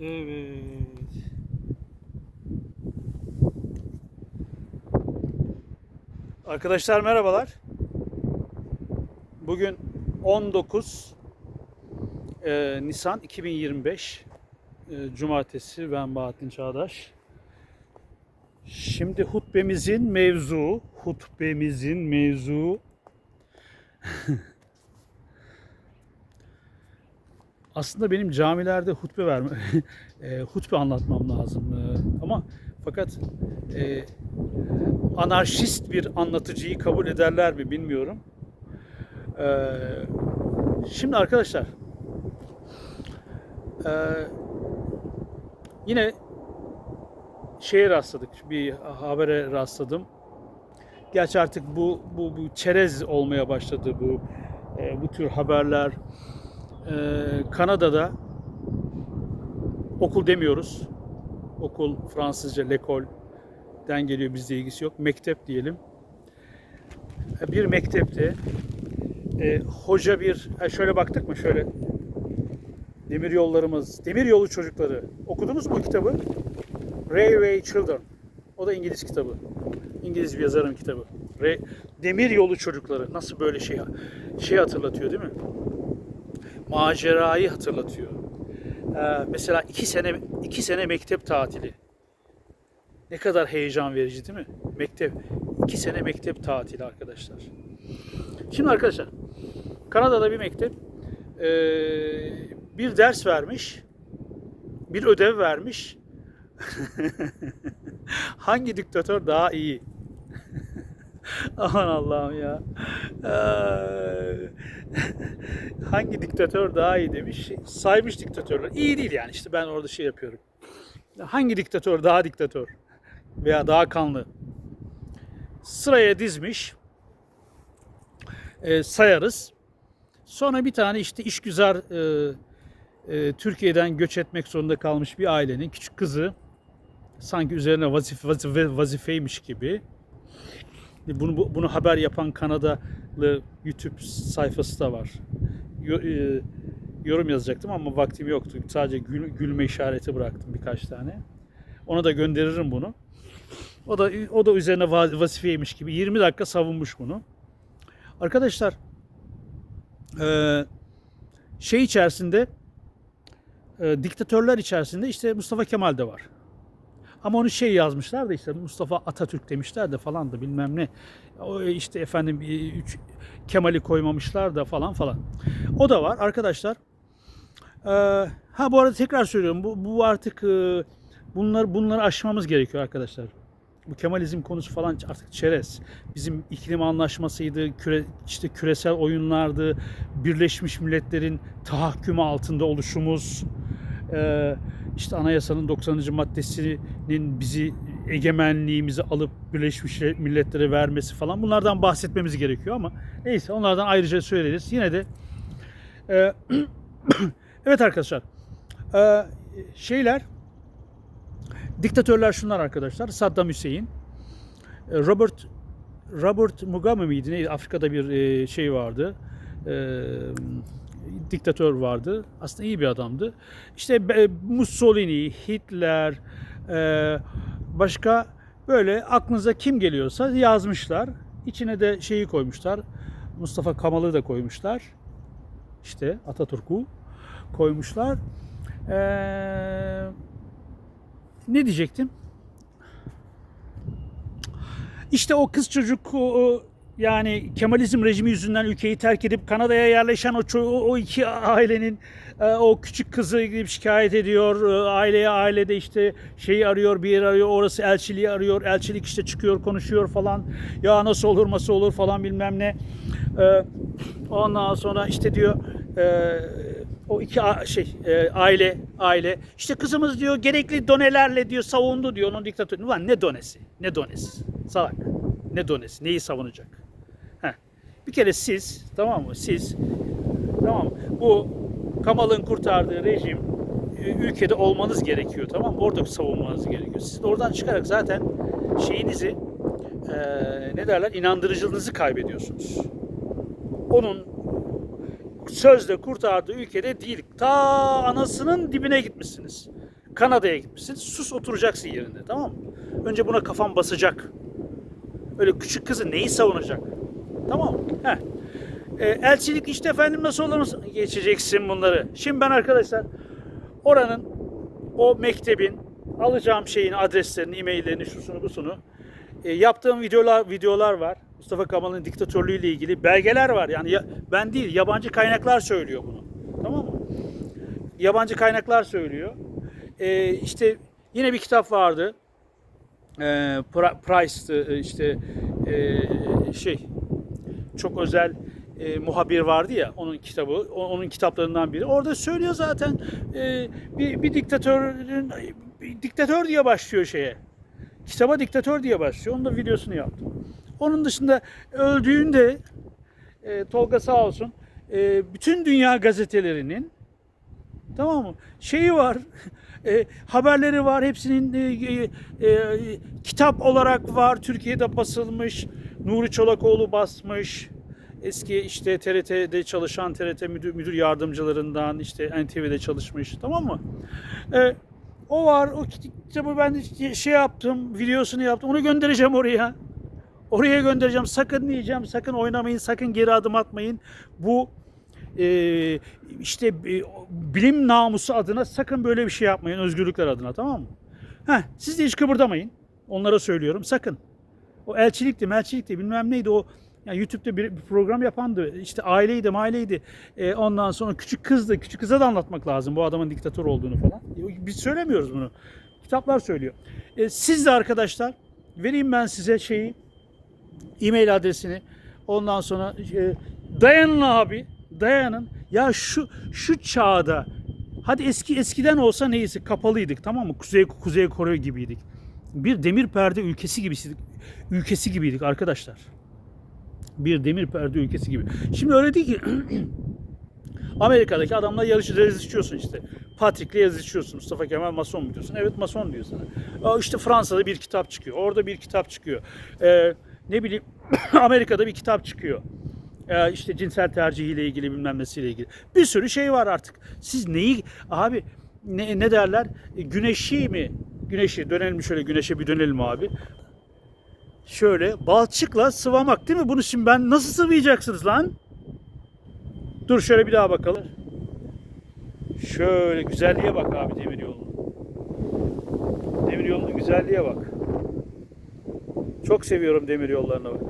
Evet. Arkadaşlar merhabalar. Bugün 19 e, Nisan 2025 e, Cumartesi ben Bahattin Çağdaş. Şimdi hutbemizin mevzu, hutbemizin mevzu aslında benim camilerde hutbe verme, e, hutbe anlatmam lazım. E, ama fakat e, anarşist bir anlatıcıyı kabul ederler mi bilmiyorum. E, şimdi arkadaşlar, e, yine şeye rastladık, bir habere rastladım. Gerçi artık bu bu, bu çerez olmaya başladı bu e, bu tür haberler. Ee, Kanada'da okul demiyoruz. Okul Fransızca l'école'den geliyor bizde ilgisi yok. Mektep diyelim. Bir mektepte e, hoca bir şöyle baktık mı şöyle Demir yollarımız, demir yolu çocukları. Okudunuz mu kitabı? Railway Children. O da İngiliz kitabı. İngiliz bir yazarın kitabı. Re, demir yolu çocukları. Nasıl böyle şey şey hatırlatıyor değil mi? Macerayı hatırlatıyor. Ee, mesela iki sene iki sene mektep tatili. Ne kadar heyecan verici değil mi? Mektep iki sene mektep tatili arkadaşlar. Şimdi arkadaşlar Kanada'da bir mektep ee, bir ders vermiş, bir ödev vermiş. Hangi diktatör daha iyi? Aman Allah'ım ya. Hangi diktatör daha iyi demiş. Saymış diktatörler. İyi değil yani işte ben orada şey yapıyorum. Hangi diktatör daha diktatör veya daha kanlı? Sıraya dizmiş. Ee, sayarız. Sonra bir tane işte işgüzar e, e, Türkiye'den göç etmek zorunda kalmış bir ailenin küçük kızı sanki üzerine vazife, vazife vazifeymiş gibi bunu bunu haber yapan Kanadalı YouTube sayfası da var. E, yorum yazacaktım ama vaktim yoktu. Sadece gül- gülme işareti bıraktım birkaç tane. Ona da gönderirim bunu. O da o da üzerine va- vazifeymiş gibi 20 dakika savunmuş bunu. Arkadaşlar e, şey içerisinde e, diktatörler içerisinde işte Mustafa Kemal de var. Ama onu şey yazmışlar da işte Mustafa Atatürk demişler de falan da bilmem ne. O işte efendim e, üç, Kemal'i koymamışlar da falan falan. O da var arkadaşlar. Ee, ha bu arada tekrar söylüyorum. Bu, bu artık e, bunlar bunları aşmamız gerekiyor arkadaşlar. Bu Kemalizm konusu falan artık çerez. Bizim iklim anlaşmasıydı, küre, işte küresel oyunlardı, Birleşmiş Milletler'in tahakkümü altında oluşumuz, e, işte anayasanın 90. maddesinin bizi egemenliğimizi alıp Birleşmiş Milletler'e vermesi falan bunlardan bahsetmemiz gerekiyor ama neyse onlardan ayrıca söyleriz. Yine de e, evet arkadaşlar e, şeyler diktatörler şunlar arkadaşlar Saddam Hüseyin e, Robert Robert Mugabe miydi neydi Afrika'da bir e, şey vardı e, diktatör vardı. Aslında iyi bir adamdı. İşte e, Mussolini, Hitler, e, başka böyle aklınıza kim geliyorsa yazmışlar. İçine de şeyi koymuşlar. Mustafa Kemal'ı da koymuşlar. İşte Atatürk'ü koymuşlar. Ee, ne diyecektim? İşte o kız çocuk yani Kemalizm rejimi yüzünden ülkeyi terk edip Kanada'ya yerleşen o, o iki ailenin e, o küçük kızı gidip şikayet ediyor. E, Aileye ailede işte şeyi arıyor, bir yer arıyor. Orası elçiliği arıyor. Elçilik işte çıkıyor, konuşuyor falan. Ya nasıl olur, nasıl olur falan bilmem ne. E, Ondan sonra işte diyor o iki şey e, aile aile işte kızımız diyor gerekli donelerle diyor savundu diyor onun diktatörü. Ulan ne donesi? Ne donesi? Salak. Ne donesi? Neyi savunacak? Bir kere siz tamam mı? Siz tamam mı? Bu Kamal'ın kurtardığı rejim e, ülkede olmanız gerekiyor tamam mı? Orada savunmanız gerekiyor. Siz oradan çıkarak zaten şeyinizi e, ne derler inandırıcılığınızı kaybediyorsunuz. Onun sözle kurtardığı ülkede değil. Ta anasının dibine gitmişsiniz. Kanada'ya gitmişsin. Sus oturacaksın yerinde tamam mı? Önce buna kafan basacak. Öyle küçük kızı neyi savunacak? Tamam mı? E, elçilik işte efendim nasıl olur geçeceksin bunları. Şimdi ben arkadaşlar oranın o mektebin alacağım şeyin adreslerini, e-maillerini, şusunu busunu e, yaptığım videolar videolar var. Mustafa Kemal'in diktatörlüğü ile ilgili belgeler var. Yani ya- ben değil, yabancı kaynaklar söylüyor bunu. Tamam mı? Yabancı kaynaklar söylüyor. E, işte yine bir kitap vardı. E, Price'tı e, işte e, şey çok özel e, muhabir vardı ya onun kitabı onun kitaplarından biri orada söylüyor zaten e, bir, bir diktatörün bir diktatör diye başlıyor şeye kitaba diktatör diye başlıyor onun da videosunu yaptım onun dışında öldüğünde e, Tolga sağ olsun e, bütün dünya gazetelerinin Tamam mı? Şeyi var. e, haberleri var. Hepsinin e, e, e, kitap olarak var. Türkiye'de basılmış. Nuri Çolakoğlu basmış. Eski işte TRT'de çalışan TRT müdür, müdür yardımcılarından işte NTV'de çalışmış. Tamam mı? E, o var. O kitabı ben şey yaptım. Videosunu yaptım. Onu göndereceğim oraya. Oraya göndereceğim. Sakın diyeceğim. Sakın oynamayın. Sakın geri adım atmayın. Bu e, işte e, bilim namusu adına sakın böyle bir şey yapmayın. Özgürlükler adına tamam mı? Heh, siz de hiç kıpırdamayın. Onlara söylüyorum sakın. O elçilikti, melçilikti bilmem neydi o yani YouTube'da bir, bir program yapandı. İşte aileydi, aileydi. E, ondan sonra küçük kızdı. Küçük kıza da anlatmak lazım bu adamın diktatör olduğunu falan. E, Biz söylemiyoruz bunu. Kitaplar söylüyor. E, siz de arkadaşlar vereyim ben size şeyi e-mail adresini. Ondan sonra e, dayanın abi. Dayanın. Ya şu şu çağda hadi eski eskiden olsa neyse kapalıydık tamam mı? Kuzey Kuzey Kore gibiydik. Bir demir perde ülkesi gibiydik. Ülkesi gibiydik arkadaşlar. Bir demir perde ülkesi gibi. Şimdi öyle değil ki Amerika'daki adamla yarış yazışıyorsun işte. Patrick'le yazışıyorsun. Mustafa Kemal Mason mu diyorsun? Evet Mason diyor sana. Aa, işte Fransa'da bir kitap çıkıyor. Orada bir kitap çıkıyor. Ee, ne bileyim Amerika'da bir kitap çıkıyor. Ee, işte cinsel tercihiyle ilgili bilmem nesiyle ilgili. Bir sürü şey var artık. Siz neyi abi ne, ne derler? Güneşi mi? Güneşi dönelim şöyle güneşe bir dönelim abi. Şöyle balçıkla sıvamak değil mi? Bunu şimdi ben nasıl sıvayacaksınız lan? Dur şöyle bir daha bakalım. Şöyle güzelliğe bak abi demir yolu. Demir yolunun güzelliğe bak. Çok seviyorum demir yollarını bak.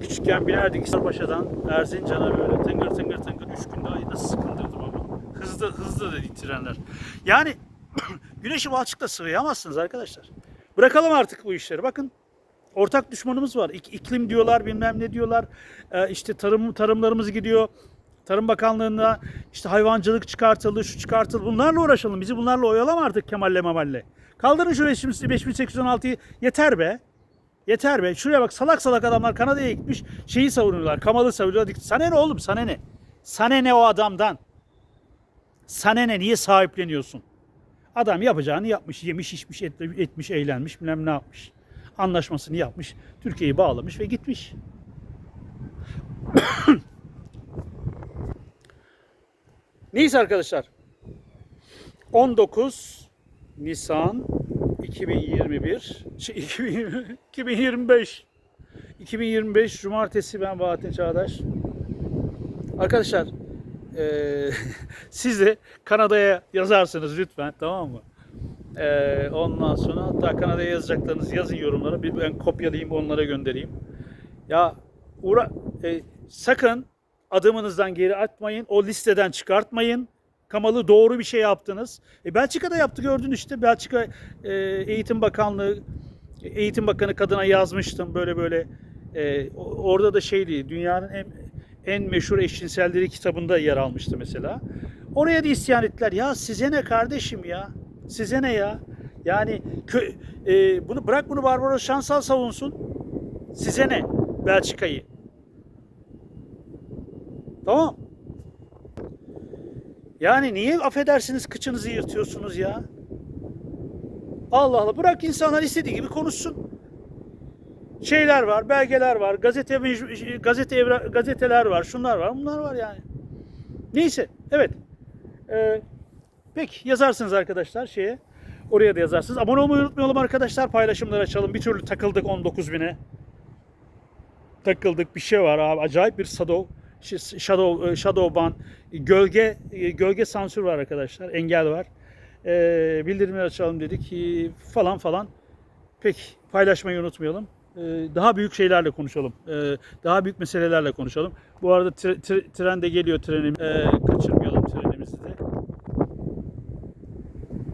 Küçükken binerdik İsarpaşa'dan Erzincan'a böyle tıngır tıngır tıngır 3 günde ay nasıl sıkıldırdım ama. Hızlı hızlı dedik trenler. Yani güneşi balçıkla sıvayamazsınız arkadaşlar. Bırakalım artık bu işleri. Bakın ortak düşmanımız var. İk- iklim diyorlar, bilmem ne diyorlar. Ee, işte tarım tarımlarımız gidiyor. Tarım Bakanlığı'na işte hayvancılık çıkartıldı, şu çıkartıldı. Bunlarla uğraşalım. Bizi bunlarla oyalama artık Kemal'le Memal'le. Kaldırın şu 5816'yı. Yeter be. Yeter be. Şuraya bak salak salak adamlar Kanada'ya gitmiş. Şeyi savunuyorlar. Kamal'ı savunuyorlar. Sana ne oğlum? Sana ne? Sana ne o adamdan? Sana ne? Niye sahipleniyorsun? Adam yapacağını yapmış. Yemiş, içmiş, et- etmiş, eğlenmiş, bilmem ne yapmış. Anlaşmasını yapmış. Türkiye'yi bağlamış ve gitmiş. Neyse arkadaşlar. 19 Nisan 2021 şey, 2020 2025 2025 Cumartesi ben Bahattin Çağdaş. Arkadaşlar eee siz de Kanada'ya yazarsınız lütfen tamam mı? Eee, ondan sonra hatta Kanada'ya yazacaklarınızı yazın yorumlara. Bir ben kopyalayayım onlara göndereyim. Ya uğra e, sakın adımınızdan geri atmayın. O listeden çıkartmayın. Kamalı doğru bir şey yaptınız. E, Belçika'da yaptı gördün işte. Belçika e, Eğitim Bakanlığı Eğitim Bakanı kadına yazmıştım böyle böyle. E, orada da şeydi dünyanın en en meşhur eşcinselleri kitabında yer almıştı mesela. Oraya da isyan ettiler. Ya size ne kardeşim ya? Size ne ya? Yani kö, e, bunu bırak bunu Barbaros Şansal savunsun. Size ne? Belçika'yı. Tamam. Yani niye affedersiniz kıçınızı yırtıyorsunuz ya? Allah Allah bırak insanlar istediği gibi konuşsun. Şeyler var, belgeler var, gazete gazete gazeteler var, şunlar var, bunlar var yani. Neyse, evet. Ee, Peki yazarsınız arkadaşlar şeye. Oraya da yazarsınız. Abone olmayı unutmayalım arkadaşlar. Paylaşımları açalım. Bir türlü takıldık 19 bine. Takıldık bir şey var abi. Acayip bir shadow shadow e, shadow ban gölge e, gölge sansür var arkadaşlar. Engel var. Ee, bildirimleri açalım dedik falan falan. Peki paylaşmayı unutmayalım. Ee, daha büyük şeylerle konuşalım. Ee, daha büyük meselelerle konuşalım. Bu arada tre- tre- tren de geliyor trenim. Ee, kaçırmayalım.